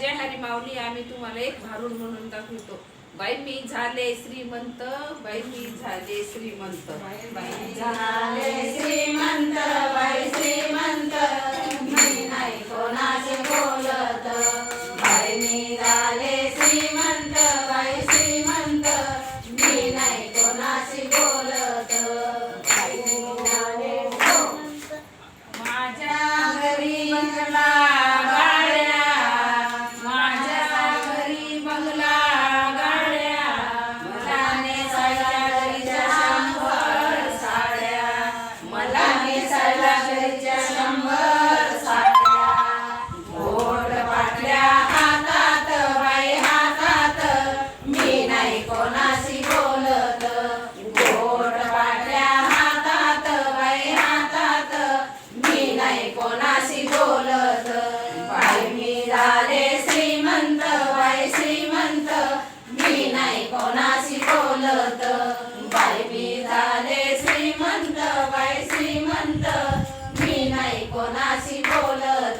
जय हरी माऊली आम्ही तुम्हाला एक भारूड म्हणून दाखवतो. बाई मी झाले श्रीमंत बाई मी झाले श्रीमंत. बाई झाले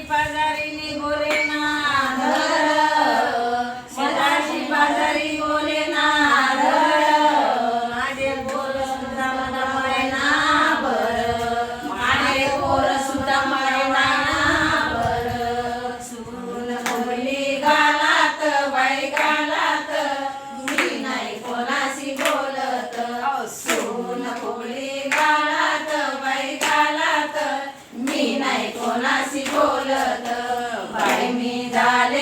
పదరిని గురినా? बोलत बाई मी झाले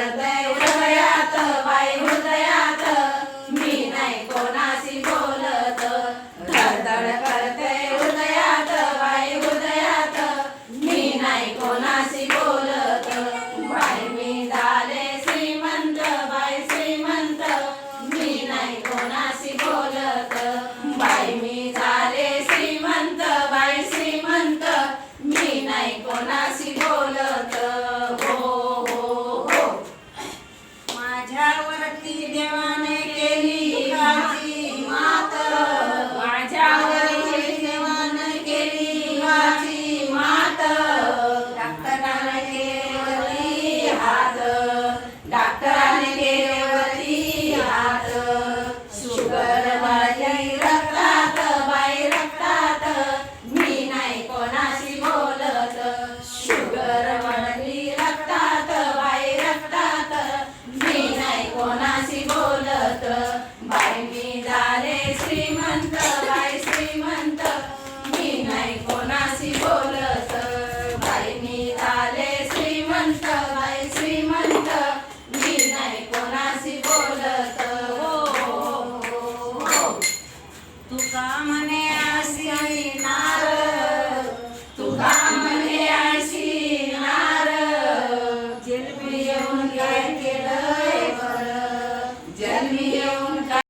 Sarve પાર્વતી દેવાને